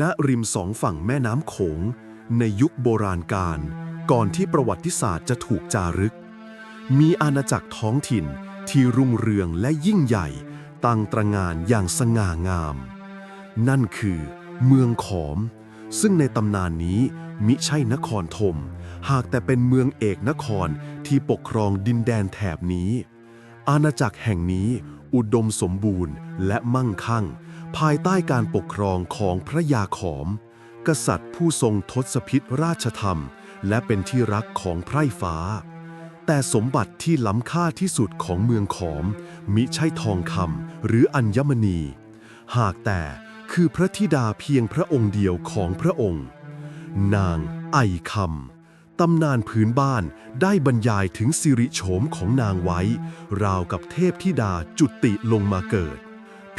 ณริมสองฝั่งแม่น้ำโขง ในยุคโบราณกาลก่อนที่ประวัติศาสตร์จะถูกจารึก มีอาณาจักรท้องถิ่นที่รุ่งเรืองและยิ่งใหญ่ ตั้งตระหงานอย่างสง่างาม นั่นคือเมืองขอม ซึ่งในตำนานนี้มิใช่นครธม หากแต่เป็นเมืองเอกนครที่ปกครองดินแดนแถบนี้ อาณาจักรแห่งนี้อุดมสมบูรณ์และมั่งคั่ง ภายใต้การปกครองของพระยาขอม กษัตริย์ผู้ทรงทศพิธราชธรรม และเป็นที่รักของไพร่ฟ้า แต่สมบัติที่ล้ำค่าที่สุดของเมืองขอม มิใช่ทองคำหรืออัญมณี หากแต่คือพระธิดาเพียงพระองค์เดียวของพระองค์ นางไอคำตำนานพื้นบ้านได้บรรยายถึงสิริโฉมของนางไว้ ราวกับเทพธิดาจุติลงมาเกิด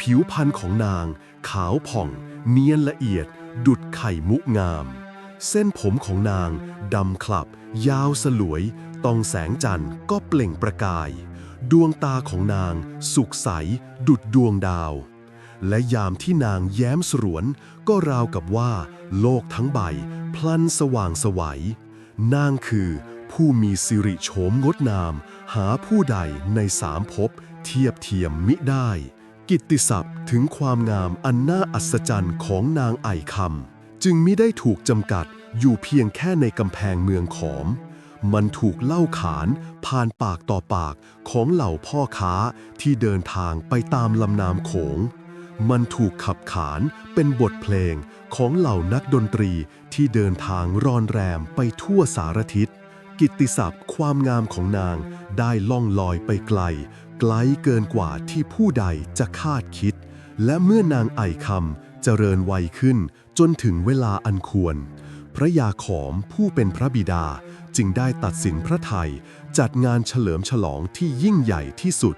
ผิวพรรณของนาง ขาวผ่อง เนียนละเอียด ดุดไข่มุกงาม เส้นผมของนางดำคลับ ยาวสลวยตองแสงจันทร์ก็เปล่งประกาย ดวงตาของนาง สุกใส ดุดดวงดาว และยามที่นางแย้มสรวน ก็ราวกับว่า โลกทั้งใบ พลันสว่างสวัยนางคือผู้มีสิริโฉมงดงาม หาผู้ใดในสามภพเทียบเทียมมิได้ กิตติศัพท์ถึงความงามอันน่าอัศจรรย์ของนางไอคำจึงมิได้ถูกจำกัดอยู่เพียงแค่ในกำแพงเมืองขอม มันถูกเล่าขานผ่านปากต่อปากของเหล่าพ่อค้าที่เดินทางไปตามลำน้ำโขง มันถูกขับขานเป็นบทเพลงของเหล่านักดนตรีที่เดินทางรอนแรมไปทั่วสารทิศ กิตติศัพท์ความงามของนางได้ล่องลอยไปไกล ไกลเกินกว่าที่ผู้ใดจะคาดคิด และเมื่อนางไอคำเจริญวัยขึ้นจนถึงเวลาอันควร พระยาขอมผู้เป็นพระบิดาจึงได้ตัดสินพระไทย จัดงานเฉลิมฉลองที่ยิ่งใหญ่ที่สุด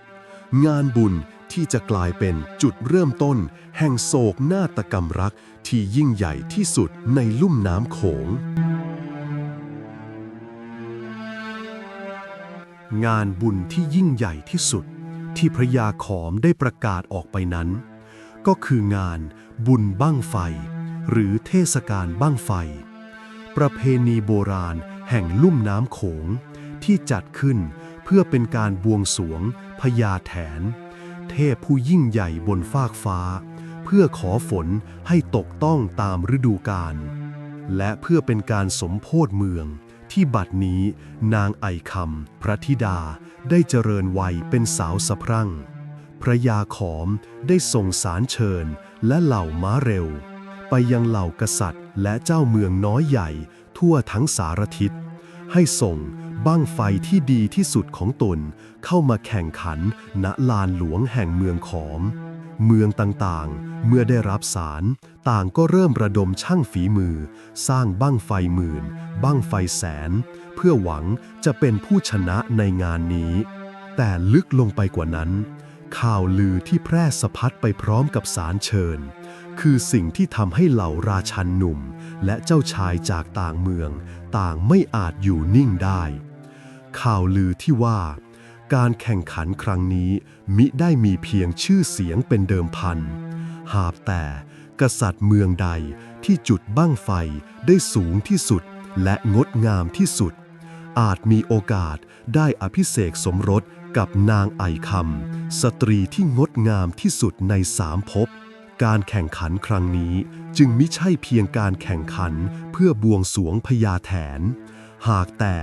งานบุญที่จะกลายเป็นจุดเริ่มต้น แห่งโศกนาฏกรรมรักที่ยิ่งใหญ่ที่สุดในลุ่มน้ำโขง งานบุญที่ยิ่งใหญ่ที่สุด ที่พระยาขอมได้ประกาศออกไปนั้น ก็คืองานบุญบั้งไฟ หรือเทศกาลบั้งไฟ ประเพณีโบราณแห่งลุ่มน้ำโขง ที่จัดขึ้นเพื่อเป็นการบวงสรวงพญาแถน เทพผู้ยิ่งใหญ่บนฟากฟ้า เพื่อขอฝนให้ตกต้องตามฤดูกาลและเพื่อเป็นการสมโพธเมือง ที่บัดนี้นางไอคำพระธิดาได้เจริญวัยเป็นสาวสะพรั่ง พระยาขอมได้ส่งสารเชิญและเหล่าม้าเร็ว ไปยังเหล่ากษัตริย์และเจ้าเมืองน้อยใหญ่ทั่วทั้งสารทิศ ให้ส่งบั้งไฟที่ดีที่สุดของตนเข้ามาแข่งขันณลานหลวงแห่งเมืองขอม เมืองต่างๆ เมื่อได้รับสาร ต่างก็เริ่มระดมช่างฝีมือ สร้างบั้งไฟหมื่น บั้งไฟแสน เพื่อหวังจะเป็นผู้ชนะในงานนี้ แต่ลึกลงไปกว่านั้น ข่าวลือที่แพร่สะพัดไปพร้อมกับสารเชิญ คือสิ่งที่ทำให้เหล่าราชันหนุ่ม และเจ้าชายจากต่างเมือง ต่างไม่อาจอยู่นิ่งได้ ข่าวลือที่ว่า การแข่งขันครั้งนี้มิได้มีเพียงชื่อเสียงเป็นเดิมพัน หากแต่กษัตริย์เมืองใดที่จุดบั้งไฟได้สูงที่สุดและงดงามที่สุด อาจมีโอกาสได้อภิเษกสมรสกับนางไอคำสตรีที่งดงามที่สุดในสามภพการแข่งขันครั้งนี้จึงมิใช่เพียงการแข่งขันเพื่อบวงสวงพญาแถน หากแต่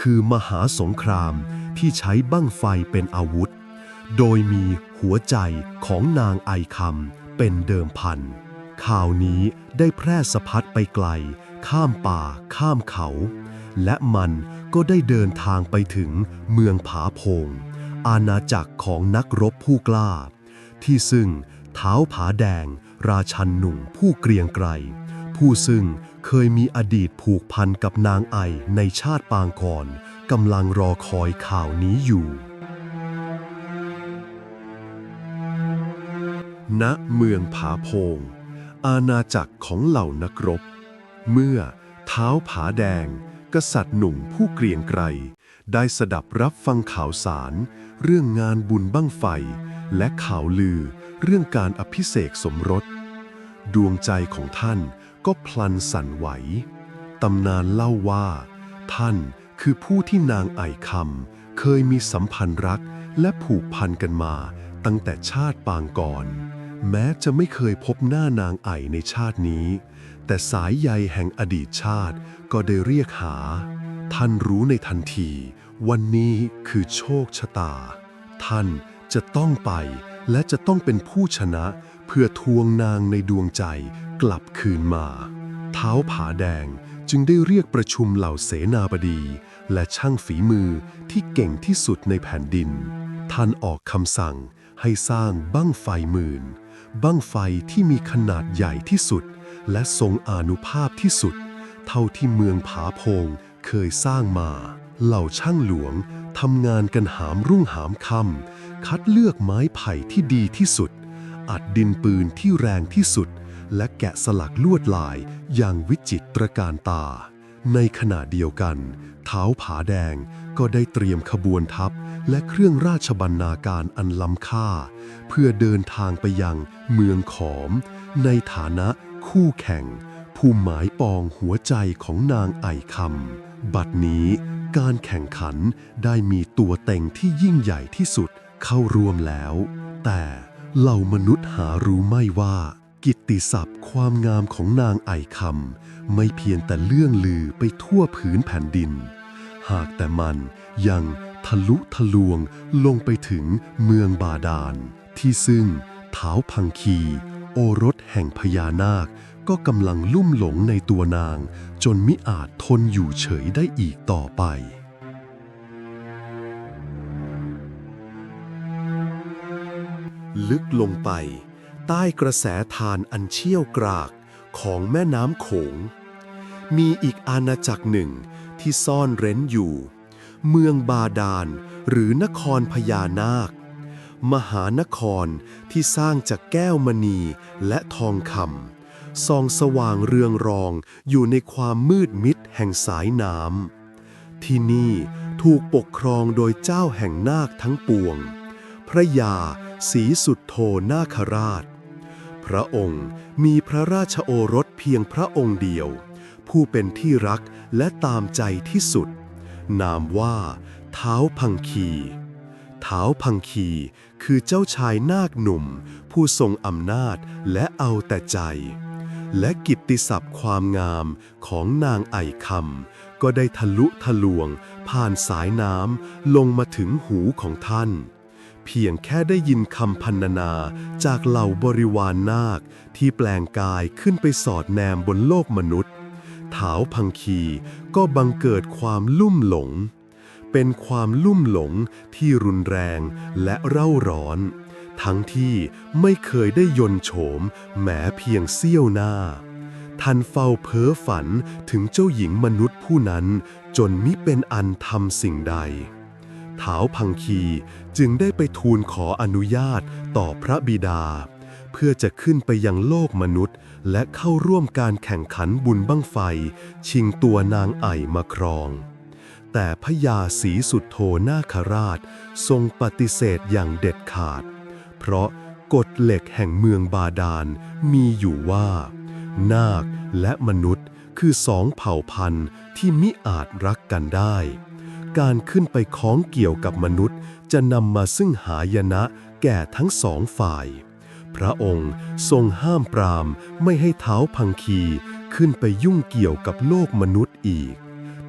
คือมหาสงครามที่ใช้บั้งไฟเป็นอาวุธ โดยมีหัวใจของนางไอคำเป็นเดิมพัน ข่าวนี้ได้แพร่สะพัดไปไกล ข้ามป่า ข้ามเขา และมันก็ได้เดินทางไปถึงเมืองผาโพง อาณาจักรของนักรบผู้กล้า ที่ซึ่งเท้าผาแดง ราชันหนุ่มผู้เกรียงไกร ผู้ซึ่งเคยมีอดีตผูกพันกับนางไอในชาติปางก่อนกำลังรอคอยข่าวนี้อยู่ ณ เมืองผาโพง อาณาจักรของเหล่านักรบ เมื่อเท้าผาแดง กษัตริย์หนุ่มผู้เกรียงไกร ได้สดับรับฟังข่าวสาร เรื่องงานบุญบั้งไฟ และข่าวลือเรื่องการอภิเษกสมรส ดวงใจของท่าน ก็พลันสั่นไหว ตำนานเล่าว่า ท่านคือผู้ที่นางไอคำเคยมีสัมพันธ์รักและผูกพันกันมาตั้งแต่ชาติปางก่อน แม้จะไม่เคยพบหน้านางไอในชาตินี้ แต่สายใยแห่งอดีตชาติก็ได้เรียกหา ท่านรู้ในทันที วันนี้คือโชคชะตา ท่านจะต้องไปและจะต้องเป็นผู้ชนะ เพื่อทวงนางในดวงใจกลับคืนมา เท้าผาแดงจึงได้เรียกประชุมเหล่าเสนาบดี และช่างฝีมือที่เก่งที่สุดในแผ่นดิน ท่านออกคำสั่งให้สร้างบั้งไฟหมื่น บั้งไฟที่มีขนาดใหญ่ที่สุด และทรงอานุภาพที่สุด เท่าที่เมืองผาโพงเคยสร้างมา เหล่าช่างหลวงทำงานกันหามรุ่งหามค่ำคัดเลือกไม้ไผ่ที่ดีที่สุด อัดดินปืนที่แรงที่สุด และแกะสลักลวดลายอย่างวิจิตรการตา ในขณะเดียวกัน เท้าผาแดงก็ได้เตรียมขบวนทัพ และเครื่องราชบรรณาการอันล้ำค่า เพื่อเดินทางไปยังเมืองขอม ในฐานะคู่แข่ง ผู้หมายปองหัวใจของนางไอคำบัดนี้การแข่งขันได้มีตัวเต็งที่ยิ่งใหญ่ที่สุดเข้าร่วมแล้ว แต่ เหล่ามนุษย์หารู้ไม่ว่า กิตติศัพท์ความงามของนางไอคำไม่เพียงแต่เลื่องลือไปทั่วผืนแผ่นดิน หากแต่มันยังทะลุทะลวงลงไปถึงเมืองบาดาล ที่ซึ่งเท้าพังคี โอรสแห่งพญานาค ก็กำลังลุ่มหลงในตัวนาง จนมิอาจทนอยู่เฉยได้อีกต่อไป ลึกลงไป ใต้กระแสทานอันเชี่ยวกรากของแม่น้ำโขง มีอีกอาณาจักรหนึ่งที่ซ่อนเร้นอยู่ เมืองบาดาลหรือนครพญานาค มหานครที่สร้างจากแก้วมณีและทองคำส่องสว่างเรืองรองอยู่ในความมืดมิดแห่งสายน้ำที่นี่ถูกปกครองโดยเจ้าแห่งนาคทั้งปวง พระยา ศรีสุดโทนาคราช พระองค์มีพระราชโอรสเพียงพระองค์เดียว ผู้เป็นที่รักและตามใจที่สุด นามว่าเท้าพังคีเท้าพังคีคือเจ้าชายนาคหนุ่ม ผู้ทรงอำนาจและเอาแต่ใจ และกิตติศัพท์ความงามของนางไอคำก็ได้ทะลุทะลวง ผ่านสายน้ำลงมาถึงหูของท่าน เพียงแค่ได้ยินคำพันนาจากเหล่าบริวารนนาคที่แปลงกายขึ้นไปสอดแนมบนโลกมนุษย์ถาวพังคีก็บังเกิดความลุ่มหลง เป็นความลุ่มหลงที่รุนแรงและเร่าร้อน ทั้งที่ไม่เคยได้ยนโฉมแม้เพียงเสี้ยวหน้าท่านเฝ้าเพ้อฝันถึงเจ้าหญิงมนุษย์ผู้นั้น จนมิเป็นอันทำสิ่งใด เท้าวพังคีจึงได้ไปทูลขออนุญาตต่อพระบิดา เพื่อจะขึ้นไปยังโลกมนุษย์ และเข้าร่วมการแข่งขันบุญบั้งไฟ ชิงตัวนางไอ่มาครอง แต่พญาศรีสุดโทนาคราชทรงปฏิเสธอย่างเด็ดขาด เพราะกฎเหล็กแห่งเมืองบาดาลมีอยู่ว่า นาคและมนุษย์คือสองเผ่าพันธุ์ที่มิอาจรักกันได้ การขึ้นไปคล้องเกี่ยวกับมนุษย์ จะนำมาซึ่งหายนะแก่ทั้งสองฝ่าย พระองค์ทรงห้ามปรามไม่ให้เท้าพังคีขึ้นไปยุ่งเกี่ยวกับโลกมนุษย์อีก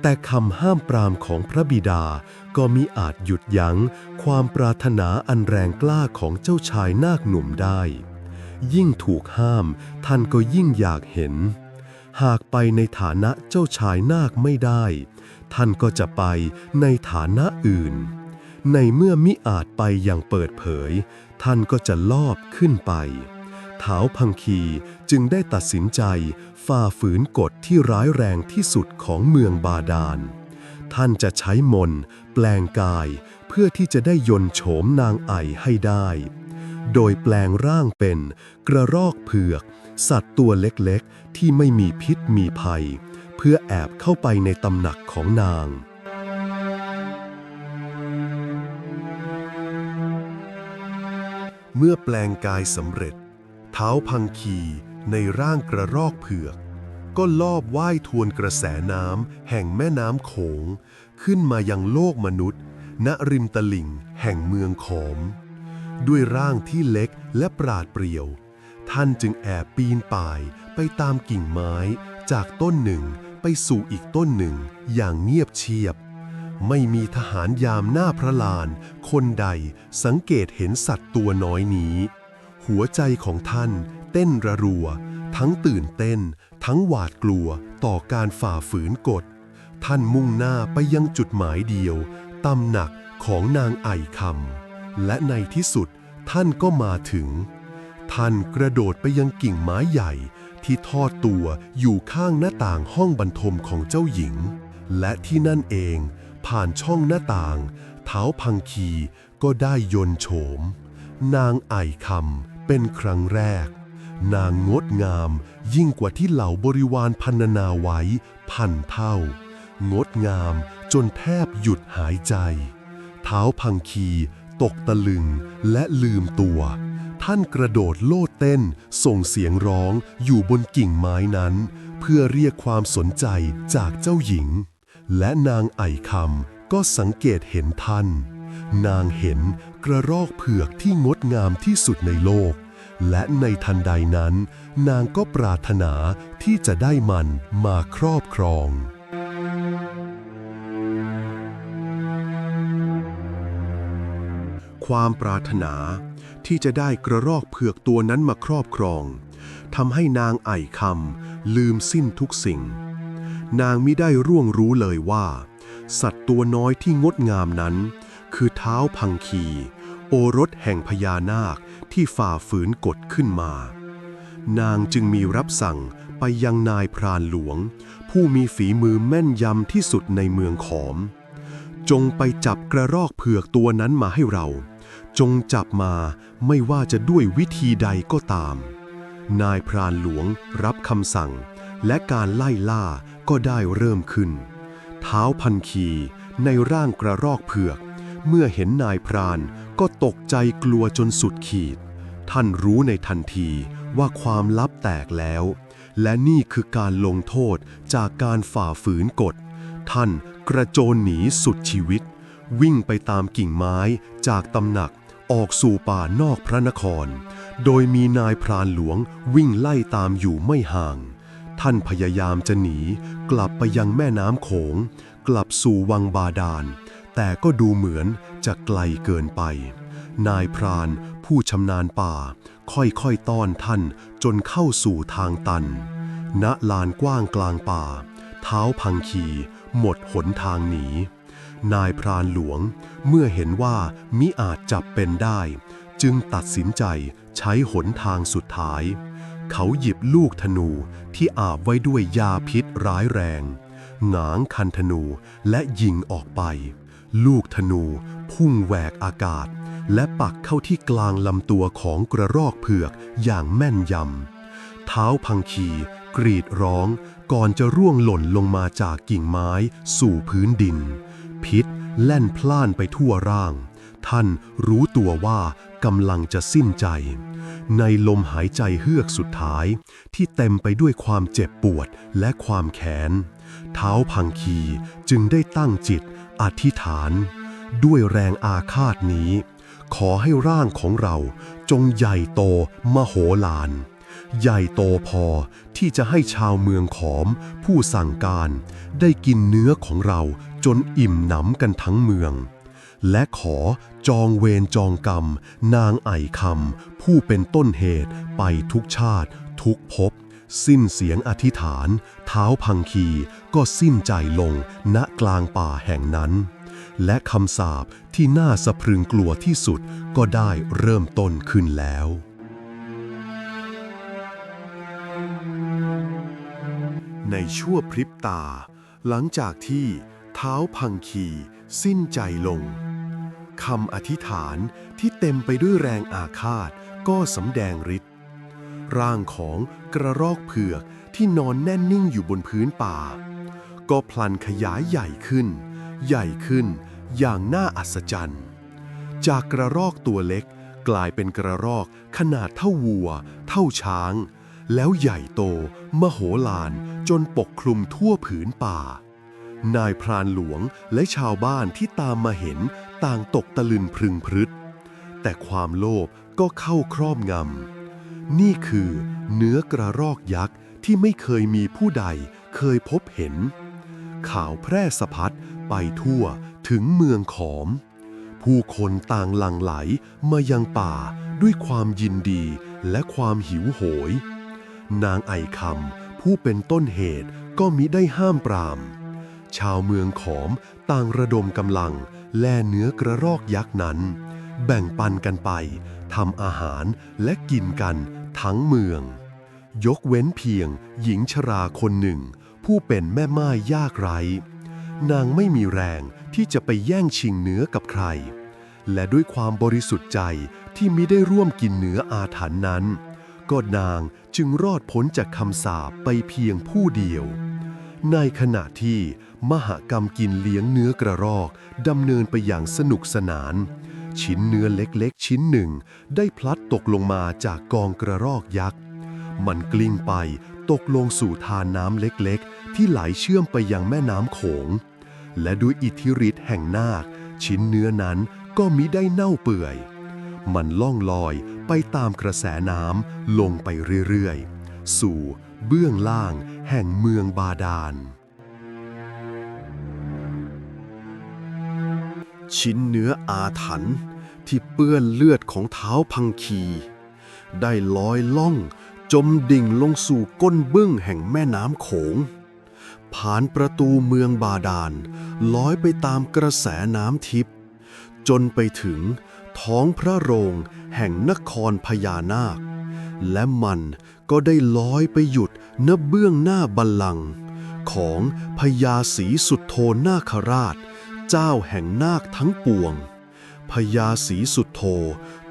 แต่คำห้ามปรามของพระบิดาก็มิอาจหยุดยั้งความปรารถนาอันแรงกล้าของเจ้าชายนาคหนุ่มได้ ยิ่งถูกห้ามท่านก็ยิ่งอยากเห็น หากไปในฐานะเจ้าชายนาคไม่ได้ ท่านก็จะไปในฐานะอื่น ในเมื่อมิอาจไปอย่างเปิดเผย ท่านก็จะลอบขึ้นไปเท้าวพังคีจึงได้ตัดสินใจฝ่าฝืนกฎที่ร้ายแรงที่สุดของเมืองบาดาล ท่านจะใช้มนต์แปลงกายเพื่อที่จะได้ยนโฉมนางไอให้ได้ โดยแปลงร่างเป็นกระรอกเผือก สัตว์ตัวเล็กๆ ที่ไม่มีพิษมีภัย เพื่อแอบเข้าไปในตำหนักของนาง เมื่อแปลงกายสำเร็จ เท้าพังคีในร่างกระรอกเผือก ก็ลอบว่ายทวนกระแสน้ำแห่งแม่น้ำโขง ขึ้นมายังโลกมนุษย์ ณริมตลิ่งแห่งเมืองขอม ด้วยร่างที่เล็กและปราดเปรียว ท่านจึงแอบปีนป่ายไปตามกิ่งไม้จากต้นหนึ่ง ไปสู่อีกต้นหนึ่ง อย่างเงียบเชียบ ไม่มีทหารยามหน้าพระลาน คนใดสังเกตเห็นสัตว์ตัวน้อยนี้ หัวใจของท่านเต้นระรัว ทั้งตื่นเต้น ทั้งหวาดกลัวต่อการฝ่าฝืนกฎ ท่านมุ่งหน้าไปยังจุดหมายเดียวตำหนักของนางไอคำและในที่สุดท่านก็มาถึง ท่านกระโดดไปยังกิ่งไม้ใหญ่ ที่ทอดตัวอยู่ข้างหน้าต่างห้องบรรทมของเจ้าหญิง และที่นั่นเองผ่านช่องหน้าต่าง เท้าพังคีก็ได้ยนโฉม นางไอคำเป็นครั้งแรก นางงดงามยิ่งกว่าที่เหล่าบริวารพันนาไว้พันเท่า งดงามจนแทบหยุดหายใจ เท้าพังคีตกตะลึงและลืมตัว ท่านกระโดดโลดเต้น ส่งเสียงร้องอยู่บนกิ่งไม้นั้น เพื่อเรียกความสนใจจากเจ้าหญิง และนางไอคำก็สังเกตเห็นท่าน นางเห็นกระรอกเผือกที่งดงามที่สุดในโลก และในทันใดนั้น นางก็ปรารถนาที่จะได้มันมาครอบครองความปรารถนา ที่จะได้กระรอกเผือกตัวนั้นมาครอบครองทำให้นางไอ่คำลืมสิ้นทุกสิ่ง นางมิได้ร่วงรู้เลยว่า สัตว์ตัวน้อยที่งดงามนั้น คือเท้าพังคี โอรสแห่งพญานาคที่ฝ่าฝืนกฎขึ้นมา นางจึงมีรับสั่งไปยังนายพรานหลวง ผู้มีฝีมือแม่นยำที่สุดในเมืองขอม จงไปจับกระรอกเผือกตัวนั้นมาให้เรา จงจับมาไม่ว่าจะด้วยวิธีใดก็ตาม นายพรานหลวงรับคำสั่ง และการไล่ล่าก็ได้เริ่มขึ้น เท้าพันคีในร่างกระรอกเผือก เมื่อเห็นนายพรานก็ตกใจกลัวจนสุดขีด ท่านรู้ในทันทีว่าความลับแตกแล้ว และนี่คือการลงโทษจากการฝ่าฝืนกฎ ท่านกระโจนหนีสุดชีวิต วิ่งไปตามกิ่งไม้จากตำหนัก ออกสู่ป่านอกพระนคร โดยมีนายพรานหลวงวิ่งไล่ตามอยู่ไม่ห่าง ท่านพยายามจะหนี กลับไปยังแม่น้ำโขง กลับสู่วังบาดาล แต่ก็ดูเหมือนจะไกลเกินไป นายพรานผู้ชำนาญป่า ค่อยๆต้อนท่านจนเข้าสู่ทางตัน ณลานกว้างกลางป่า เท้าพังคีหมดหนทางหนี นายพรานหลวง เมื่อเห็นว่ามิอาจจับเป็นได้ จึงตัดสินใจใช้หนทางสุดท้าย เขาหยิบลูกธนูที่อาบไว้ด้วยยาพิษร้ายแรง หงางคันธนูและยิงออกไป ลูกธนูพุ่งแหวกอากาศ และปักเข้าที่กลางลำตัวของกระรอกเผือกอย่างแม่นยำ เท้าพังคีกรีดร้องก่อนจะร่วงหล่นลงมาจากกิ่งไม้สู่พื้นดิน พิษแล่นพล่านไปทั่วร่าง ท่านรู้ตัวว่ากำลังจะสิ้นใจ ในลมหายใจเฮือกสุดท้าย ที่เต็มไปด้วยความเจ็บปวดและความแค้นเท้าพังคีจึงได้ตั้งจิตอธิษฐาน ด้วยแรงอาฆาตนี้ ขอให้ร่างของเราจงใหญ่โตมโหฬารใหญ่โตพอที่จะให้ชาวเมืองขอมผู้สั่งการ ได้กินเนื้อของเรา จนอิ่มหนำกันทั้งเมือง และขอจองเวรจองกรรม นางไอคำผู้เป็นต้นเหตุไปทุกชาติทุกภพสิ้นเสียงอธิษฐาน เท้าพังคีก็สิ้นใจลงณกลางป่าแห่งนั้น และคำสาปที่น่าสะพรึงกลัวที่สุดก็ได้เริ่มต้นขึ้นแล้ว ในชั่วพริบตา หลังจากที่ เท้าพังคีสิ้นใจลงคำอธิษฐานที่เต็มไปด้วยแรงอาฆาตก็สำแดงฤทธิ์ร่างของกระรอกเผือกที่นอนแน่นนิ่งอยู่บนพื้นป่า ก็พลันขยายใหญ่ขึ้น ใหญ่ขึ้นอย่างน่าอัศจรรย์ จากกระรอกตัวเล็กกลายเป็นกระรอกขนาดเท่าวัว เท่าช้าง แล้วใหญ่โต มโหฬารจนปกคลุมทั่วผืนป่า นายพรานหลวงและชาวบ้านที่ตามมาเห็นต่างตกตะลึงพรึงพรึด แต่ความโลภก็เข้าครอบงำ นี่คือเนื้อกระรอกยักษ์ที่ไม่เคยมีผู้ใดเคยพบเห็น ข่าวแพร่สะพัดไปทั่วถึงเมืองขอม ผู้คนต่างหลั่งไหลมายังป่าด้วยความยินดีและความหิวโหย นางไอคำผู้เป็นต้นเหตุก็มิได้ห้ามปราม ชาวเมืองขอมต่างระดมกำลัง แล่เนื้อกระรอกยักษ์นั้น แบ่งปันกันไปทำอาหารและกินกันทั้งเมือง ยกเว้นเพียงหญิงชราคนหนึ่ง ผู้เป็นแม่ไม้ยากไร้ นางไม่มีแรงที่จะไปแย่งชิงเนื้อกับใคร และด้วยความบริสุทธิ์ใจที่มิได้ร่วมกินเนื้ออาถรรพ์นั้น ก็นางจึงรอดพ้นจากคำสาปไปเพียงผู้เดียว ในขณะที่ มหกรรมกินเลี้ยงเนื้อกระรอกดำเนินไปอย่างสนุกสนาน ชิ้นเนื้อเล็กๆ ชิ้นหนึ่ง ได้พลัดตกลงมาจากกองกระรอกยักษ์ มันกลิ้งไปตกลงสู่ทานน้ำเล็กๆ ที่ไหลเชื่อมไปยังแม่น้ำโขง และด้วยอิทธิฤทธิ์แห่งนาค ชิ้นเนื้อนั้นก็มิได้เน่าเปื่อย มันล่องลอยไปตามกระแสน้ำลงไปเรื่อยๆ สู่เบื้องล่างแห่งเมืองบาดาล ชิ้นเนื้ออาถรรพ์ที่เปื้อนเลือดของเท้าพังคี ได้ลอยล่องจมดิ่งลงสู่ก้นบึ้งแห่งแม่น้ำโขง ผ่านประตูเมืองบาดาลลอยไปตามกระแสน้ำทิพย์จนไปถึงท้องพระโรงแห่งนครพญานาค และมันก็ได้ลอยไปหยุดณเบื้องหน้าบัลลังก์ของพญาศรีสุดโทนาคราช เจ้าแห่งนาคทั้งปวงพญาศรีสุดโท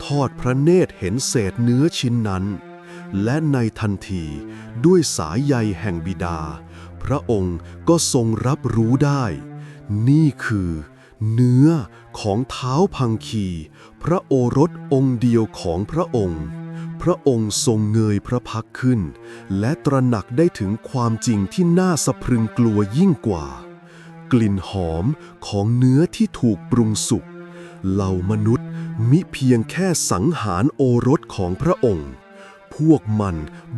ทอดพระเนตรเห็นเศษเนื้อชิ้นนั้น และในทันทีด้วยสายใยแห่งบิดา พระองค์ก็ทรงรับรู้ได้ นี่คือ เนื้อของเท้าพังคี พระโอรสองค์เดียวของพระองค์ พระองค์ทรงเงยพระพักขึ้น และตระหนักได้ถึงความจริงที่น่าสะพรึงกลัวยิ่งกว่า กลิ่นหอมของเนื้อที่ถูกปรุงสุก เหล่ามนุษย์มิเพียงแค่สังหารโอรสของพระองค์ พวกมัน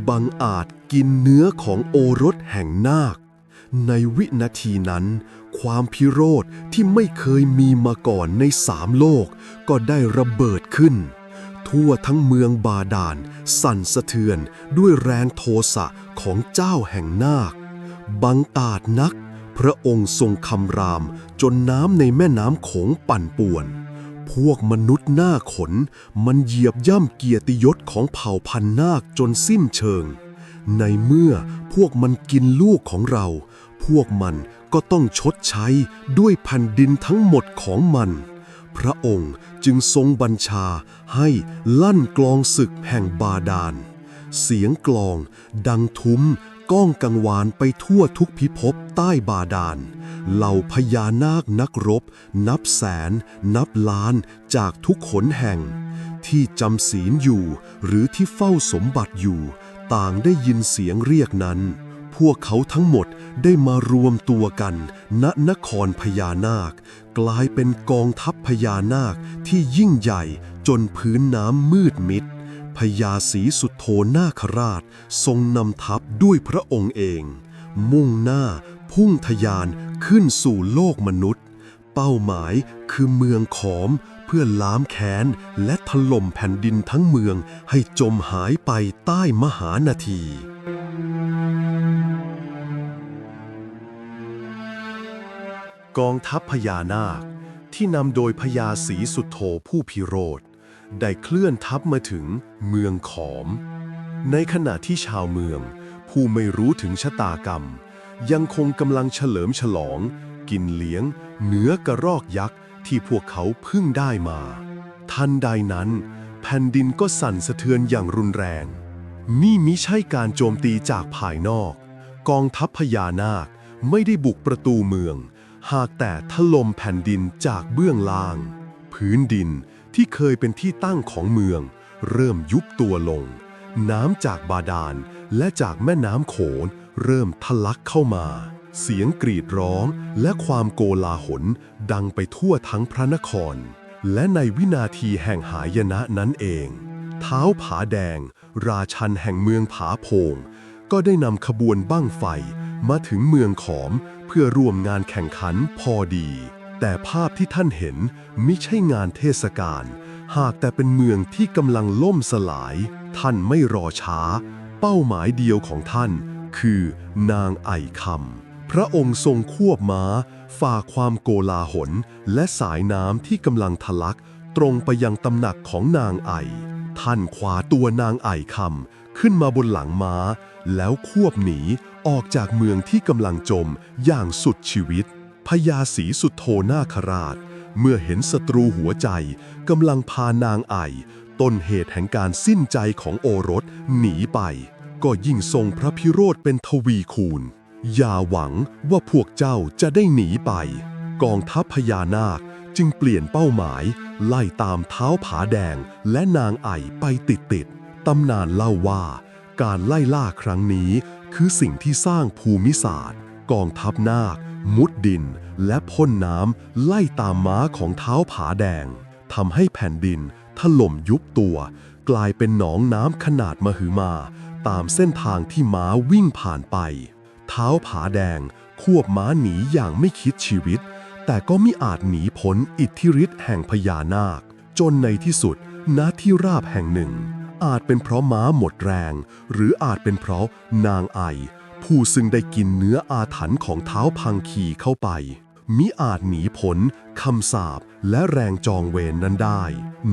บังอาจกินเนื้อของโอรสแห่งนาค ในวินาทีนั้น ความพิโรธที่ไม่เคยมีมาก่อนในสามโลก ก็ได้ระเบิดขึ้น ทั่วทั้งเมืองบาดาล สั่นสะเทือนด้วยแรงโทสะของเจ้าแห่งนาค บังอาจนัก พระองค์ทรงคำรามจนน้ำในแม่น้ำโขงปั่นป่วน พวกมนุษย์หน้าขน มันเหยียบย่ำเกียรติยศของเผ่าพันธุ์นาคจนสิ้นเชิง ในเมื่อพวกมันกินลูกของเรา พวกมันก็ต้องชดใช้ด้วยแผ่นดินทั้งหมดของมัน พระองค์จึงทรงบัญชาให้ลั่นกลองศึกแห่งบาดาล เสียงกลองดังทุ้ม ก้องกังวานไปทั่วทุกพิภพใต้บาดาล เหล่าพญานาคนักรบ นับแสน นับล้านจากทุกขนแห่ง ที่จำศีลอยู่หรือที่เฝ้าสมบัติอยู่ ต่างได้ยินเสียงเรียกนั้น พวกเขาทั้งหมดได้มารวมตัวกัน ณนครพญานาค กลายเป็นกองทัพพญานาคที่ยิ่งใหญ่จนพื้นน้ำมืดมิด พญาศรีสุดโทนาคราชทรงนำทัพด้วยพระองค์เอง มุ่งหน้าพุ่งทยานขึ้นสู่โลกมนุษย์ เป้าหมายคือเมืองขอมเพื่อล้ามแค้นและถล่มแผ่นดินทั้งเมืองให้จมหายไปใต้มหานาทีกองทัพพญานาคที่นำโดยพญาศรีสุดโทผู้พิโรธ ได้เคลื่อนทัพมาถึงเมืองขอม ในขณะที่ชาวเมือง ผู้ไม่รู้ถึงชะตากรรม ยังคงกำลังเฉลิมฉลอง กินเลี้ยง เนื้อกระรอกยักษ์ที่พวกเขาเพิ่งได้มา ทันใดนั้น แผ่นดินก็สั่นสะเทือนอย่างรุนแรง นี่มิใช่การโจมตีจากภายนอก กองทัพพญานาคไม่ได้บุกประตูเมือง หากแต่ถล่มแผ่นดินจากเบื้องล่าง พื้นดิน ที่เคยเป็นที่ตั้งของเมือง เริ่มยุบตัวลง น้ำจากบาดาลและจากแม่น้ำโขงเริ่มทะลักเข้ามา เสียงกรีดร้องและความโกลาหลดังไปทั่วทั้งพระนคร และในวินาทีแห่งหายนะนั้นเอง เท้าผาแดง ราชันแห่งเมืองผาโพง ก็ได้นำขบวนบั้งไฟมาถึงเมืองขอมเพื่อร่วมงานแข่งขันพอดี แต่ภาพที่ท่านเห็นมิใช่งานเทศกาล หากแต่เป็นเมืองที่กำลังล่มสลาย ท่านไม่รอช้า เป้าหมายเดียวของท่าน คือนางไอคำพระองค์ทรงควบม้า ฝ่าความโกลาหล และสายน้ำที่กำลังทะลัก ตรงไปยังตำหนักของนางไอ ท่านขวาตัวนางไอคำขึ้นมาบนหลังม้า แล้วควบหนีออกจากเมืองที่กำลังจมอย่างสุดชีวิต พญาศรีสุดโทนาคราช เมื่อเห็นศัตรูหัวใจกำลังพานางไอต้นเหตุแห่งการสิ้นใจของโอรสหนีไป ก็ยิ่งทรงพระพิโรธเป็นทวีคูณ อย่าหวังว่าพวกเจ้าจะได้หนีไป กองทัพพญานาคจึงเปลี่ยนเป้าหมาย ไล่ตามเท้าผาแดงและนางไอไปติดๆตำนานเล่าว่า การไล่ล่าครั้งนี้คือสิ่งที่สร้างภูมิศาสตร์ กองทัพนาค มุดดิน และพ่นน้ำไล่ตามม้าของเท้าผาแดงทำให้แผ่นดินถล่มยุบตัว กลายเป็นหนองน้ำขนาดมหึมา ตามเส้นทางที่ม้าวิ่งผ่านไป เท้าผาแดง ควบม้าหนีอย่างไม่คิดชีวิต แต่ก็ไมิอาจหนีพ้นอิทธิฤทธิ์แห่งพญานาค จนในที่สุดณที่ราบแห่งหนึ่ง อาจเป็นเพราะม้าหมดแรง หรืออาจเป็นเพราะนางไอ ผู้ซึ่งได้กินเนื้ออาถรรพ์ของเท้าพังคีเข้าไป มิอาจหนีพ้นคำสาปและแรงจองเวรนนั้นได้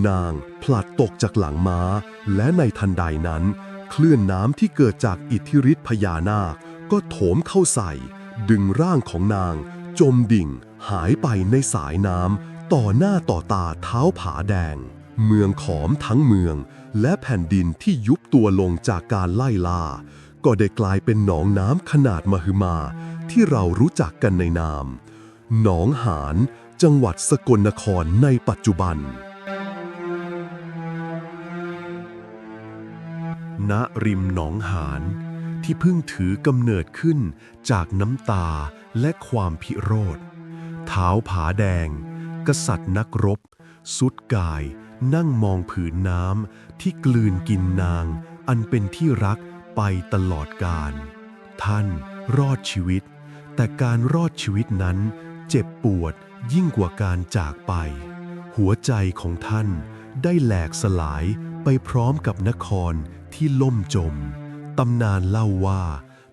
นางพลัดตกจากหลังม้า และในทันใดนั้น คลื่นน้ำที่เกิดจากอิทธิฤทธิพญานาค ก็โถมเข้าใส่ ดึงร่างของนาง จมดิ่ง หายไปในสายน้ำต่อหน้าต่อตาเท้าผาแดง เมืองขอมทั้งเมือง และแผ่นดินที่ยุบตัวลงจากการไล่ล่า ก็ได้กลายเป็นหนองน้ำขนาดมหึมา ที่เรารู้จักกันในนาม หนองหานจังหวัดสกลนครในปัจจุบัน ณ ริมหนองหานที่เพิ่งถือกำเนิดขึ้นจากน้ำตาและความพิโรธเท้าผาแดง กษัตริย์นักรบ สุดกาย นั่งมองผืนน้ำที่กลืนกินนาง อันเป็นที่รัก ไปตลอดกาลท่านรอดชีวิต แต่การรอดชีวิตนั้น เจ็บปวดยิ่งกว่าการจากไป หัวใจของท่านได้แหลกสลายไปพร้อมกับนครที่ล่มจม ตำนานเล่าว่า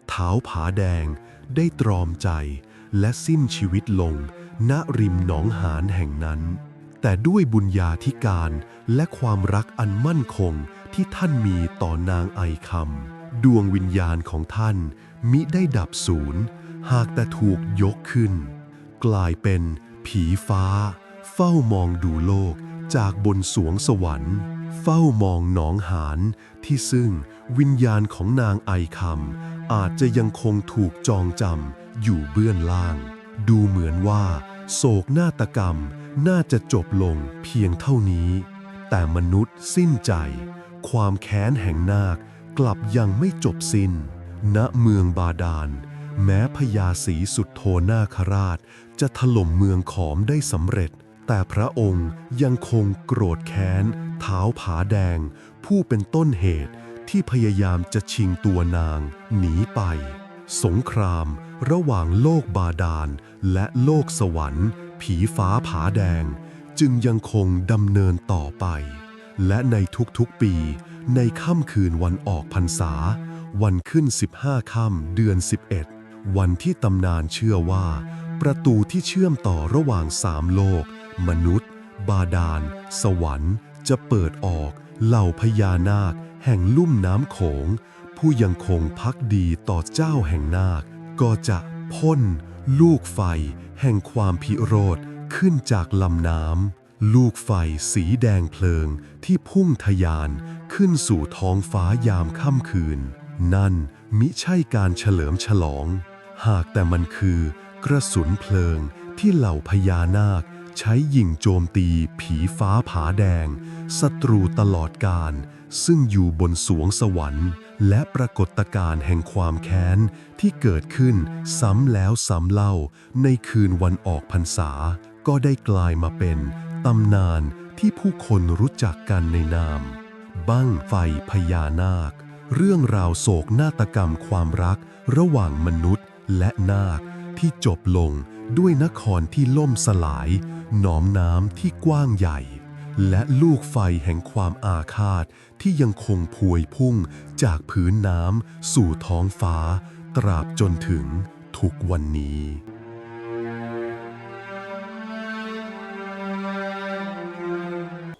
เท้าผาแดงได้ตรอมใจและสิ้นชีวิตลง ณริมหนองหานแห่งนั้น แต่ด้วยบุญญาธิการและความรักอันมั่นคงที่ท่านมีต่อนางไอคำ ดวงวิญญาณของท่านมิได้ดับสูญหากแต่ถูกยกขึ้น กลายเป็นผีฟ้า เฝ้ามองดูโลกจากบนสวงสวรรค์ เฝ้ามองหนองหานที่ซึ่งวิญญาณของนางไอคำอาจจะยังคงถูกจองจำอยู่เบื้องล่าง ดูเหมือนว่า โศกนาฏกรรมน่าจะจบลงเพียงเท่านี้ แต่มนุษย์สิ้นใจ ความแค้นแห่งนาค กลับยังไม่จบสิน้น ณเมืองบาดาล แม้พญาศรีสุดโทนาคราช จะถล่มเมืองขอมได้สำเร็จ แต่พระองค์ยังคงโกรธแค้นเท้าผาแดง ผู้เป็นต้นเหตุที่พยายามจะชิงตัวนาง หนีไป สงครามระหว่างโลกบาดาล และโลกสวรรค์ ผีฟ้าผาแดง จึงยังคงดำเนินต่อไป และในทุกๆปี ในค่ำคืนวันออกพรรษา วันขึ้น 15 ค่ำเดือน 11 วันที่ตำนานเชื่อว่า ประตูที่เชื่อมต่อระหว่างสามโลก มนุษย์ บาดาล สวรรค์ จะเปิดออก เหล่าพญานาค แห่งลุ่มน้ำโขง ผู้ยังคงพักดีต่อเจ้าแห่งนาค ก็จะพ่น ลูกไฟ แห่งความพิโรธขึ้นจากลำน้ำ ลูกไฟสีแดงเพลิงที่พุ่งทะยานขึ้นสู่ท้องฟ้ายามค่ำคืน นั่นมิใช่การเฉลิมฉลอง หากแต่มันคือกระสุนเพลิงที่เหล่าพญานาค ใช้ยิงโจมตีผีฟ้าผาแดงศัตรูตลอดการ ซึ่งอยู่บนสวงสวรรค์ และปรากฏการณ์แห่งความแค้น ที่เกิดขึ้นซ้ำแล้วซ้ำเล่าในคืนวันออกพรรษาก็ได้กลายมาเป็น ตำนานที่ผู้คนรู้จักกันในนาม บั้งไฟพญานาค เรื่องราวโศกนาฏกรรมความรักระหว่างมนุษย์และนาคที่จบลงด้วยนครที่ล่มสลาย หนองน้ำที่กว้างใหญ่ และลูกไฟแห่งความอาฆาตที่ยังคงพวยพุ่งจากพื้นน้ำสู่ท้องฟ้า ตราบจนถึงทุกวันนี้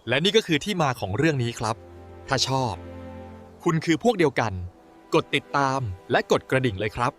และนี่ก็คือที่มาของเรื่องนี้ครับ ถ้าชอบ คุณคือพวกเดียวกัน กดติดตามและกดกระดิ่งเลยครับ